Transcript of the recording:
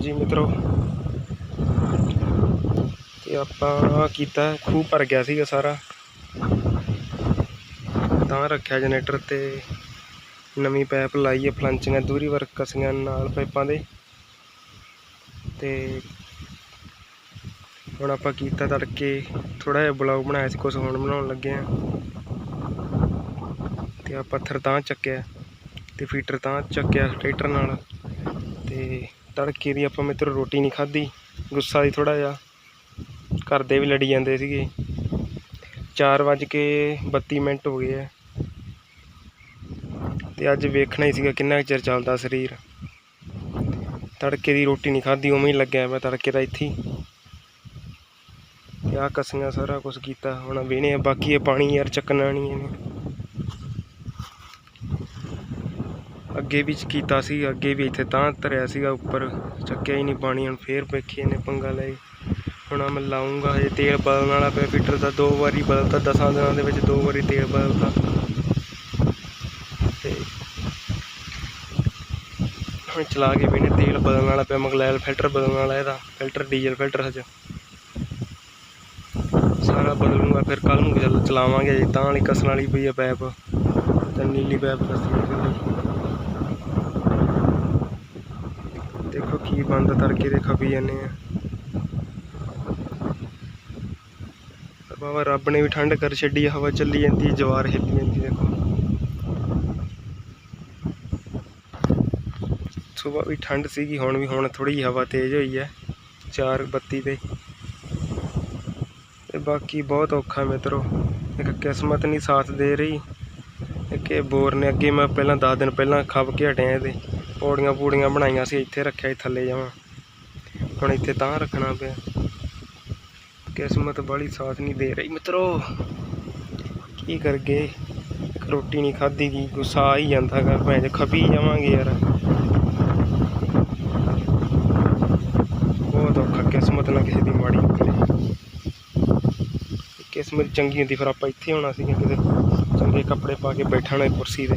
ਜੀ ਮਿੱਤਰੋ, ਤੇ ਆਪਾਂ ਕੀਤਾ, ਖੂਹ ਭਰ ਗਿਆ ਸੀਗਾ ਸਾਰਾ। ਤਾਂ ਰੱਖਿਆ ਜਨਰੇਟਰ ਤੇ ਨਵੀਂ ਪਾਈਪ ਲਾਈ ਹੈ ਫਲੰਚੀਆਂ ਦੂਰੀ ਵਰਕ ਕਸੀਆਂ ਨਾਲ ਪਾਈਪਾਂ ਦੇ। ਤੇ ਹੁਣ ਆਪਾਂ ਕੀਤਾ ਤੜਕੇ ਥੋੜਾ ਜਿਹਾ ਬਲੌਗ ਬਣਾਇਆ ਸੀ ਕੁਝ ਹੁਣ ਬਣਾਉਣ ਲੱਗੇ ਆ ਤੇ ਆ ਪੱਥਰ ਤਾਂ ਚੱਕਿਆ, ਤੇ ਫੀਟਰ ਤਾਂ ਚੱਕਿਆ ਟਰੈਕਟਰ ਨਾਲ। ਤੇ ਤੜਕੇ ਦੀ ਆਪਾਂ ਮਿੱਤਰ ਰੋਟੀ ਨਹੀਂ ਖਾਧੀ, ਗੁੱਸਾ ਸੀ ਥੋੜਾ ਜਿਹਾ। ਘਰ ਦੇ ਵੀ ਲੜੀ ਜਾਂਦੇ ਸੀਗੇ। 4 ਵੱਜ ਕੇ 32 ਮਿੰਟ ਹੋ ਗਏ ਆ। ਤੇ ਅੱਜ ਵੇਖਣਾ ਹੀ ਸੀਗਾ ਕਿੰਨਾ ਕੁ ਚਿਰ ਚੱਲਦਾ ਸਰੀਰ। ਤੜਕੇ ਦੀ ਰੋਟੀ ਨਹੀਂ ਖਾਧੀ, ਉਵੇਂ ਹੀ ਲੱਗਿਆ ਮੈਂ ਤੜਕੇ ਦਾ ਇੱਥੇ ਹੀ ਤੇ ਕਸੀਆਂ ਸਾਰਾ ਕੁਝ ਕੀਤਾ, ਹੁਣ ਵੇਣੇ ਆ, ਬਾਕੀ ਇਹ ਪਾਣੀ ਯਾਰ ਚੱਕਣਾ ਨਹੀਂ ਇਹਨੇ। ਅੱਗੇ ਵੀ ਕੀਤਾ ਸੀ, ਅੱਗੇ ਵੀ ਇੱਥੇ ਤਾਂ ਧਰਿਆ ਸੀਗਾ, ਉੱਪਰ ਚੱਕਿਆ ਹੀ ਨਹੀਂ ਪਾਣੀ, ਹੁਣ ਫੇਰ ਵੇਖੀ ਇਹਨੇ ਪੰਗਾ ਲੈ ਹੁਣ ਮੈਂ ਲਾਉਂਗਾ ਹਜੇ ਤੇਲ ਬਦਲਣ ਵਾਲਾ ਪਿਆ ਫਿਲਟਰ ਦਾ ਦੋ ਵਾਰੀ ਬਦਲਤਾ, ਦਸਾਂ ਦਿਨਾਂ ਦੇ ਵਿੱਚ ਦੋ ਵਾਰੀ ਤੇਲ ਬਦਲਤਾ। ਤੇ ਹੁਣ ਚਲਾ ਕੇ ਵੀ ਨੇ ਤੇਲ ਬਦਲਣ ਵਾਲਾ ਪਿਆ, ਮਗਲੈਲ ਫਿਲਟਰ ਬਦਲਣ ਵਾਲਾ ਇਹਦਾ, ਫਿਲਟਰ, ਡੀਜ਼ਲ ਫਿਲਟਰ ਹਜੇ। ਸਾਰਾ ਬਦਲੂੰਗਾ ਫਿਰ ਕੱਲ ਨੂੰ ਜਦੋਂ ਚਲਾਵਾਂਗੇ ਜੀ ਤਾਂ ਵਾਲੀ ਕਸਣ ਵਾਲੀ ਪਈ ਆ ਪੈਪ। ਤੇ ਨੀਲੀ ਪੈਪ ਕੱਸਣੀ ਦੇਖੋ ਕੀ ਬੰਦ ਤੜਕੇ ਦੇ ਖਪੀ ਜਾਂਦੇ ਆ। ਬਾਬਾ, ਰੱਬ ਨੇ ਵੀ ਠੰਡ ਕਰ ਛੱਡੀ ਹਵਾ ਚੱਲੀ ਜਾਂਦੀ ਜਵਾਰ ਹਿੱਲੀ ਜਾਂਦੀ ਦੇਖੋ। ਸਵੇਰ ਵੀ ਠੰਡ ਸੀਗੀ, ਹੁਣ ਵੀ, ਹੁਣ ਥੋੜੀ ਜਿਹੀ ਹਵਾ ਤੇਜ਼ ਹੋਈ ਹੈ 4:32 ਤੇ। ਤੇ ਬਾਕੀ ਬਹੁਤ ਔਖਾ ਮਿੱਤਰੋ। ਇੱਕ ਕਿਸਮਤ ਨਹੀਂ ਸਾਥ ਦੇ ਰਹੀ। ਇੱਕ ਇਹ ਬੋਰ ਨੇ ਅੱਗੇ ਮੈਂ ਪਹਿਲਾਂ 10 ਦਿਨ ਪਹਿਲਾਂ ਖੱਪ ਕੇ ਹਟਿਆ ਇਹਦੇ। ਪੌੜੀਆਂ ਪੂੜੀਆਂ ਬਣਾਈਆਂ ਸੀ, ਇੱਥੇ ਰੱਖਿਆ ਸੀ, ਥੱਲੇ ਜਾਵਾਂ। ਹੁਣ ਇੱਥੇ ਤਾਂ ਰੱਖਣਾ ਪਿਆ। ਕਿਸਮਤ ਬਾਲੀ ਸਾਥ ਨਹੀਂ ਦੇ ਰਹੀ ਮਿੱਤਰੋ। ਕੀ ਕਰ ਗਏ ਰੋਟੀ ਨਹੀਂ ਖਾਧੀ ਗਈ ਗੁੱਸਾ ਆ ਹੀ ਜਾਂਦਾ ਗਾ। ਭੈਣ ਚ ਖਪੀ ਜਾਵਾਂਗੇ ਯਾਰ। ਬਹੁਤ ਔਖਾ ਕਿਸਮਤ ਨਾ ਕਿਸੇ ਦੀ ਮਾੜੀ। ਕਿਸਮਤ ਚੰਗੀ ਹੁੰਦੀ ਫਿਰ ਆਪਾਂ ਇੱਥੇ ਹੋਣਾ ਸੀਗਾ ਕਿਤੇ। ਚੰਗੇ ਕੱਪੜੇ ਪਾ ਕੇ ਬੈਠਣਾ ਕੁਰਸੀ ਤੇ।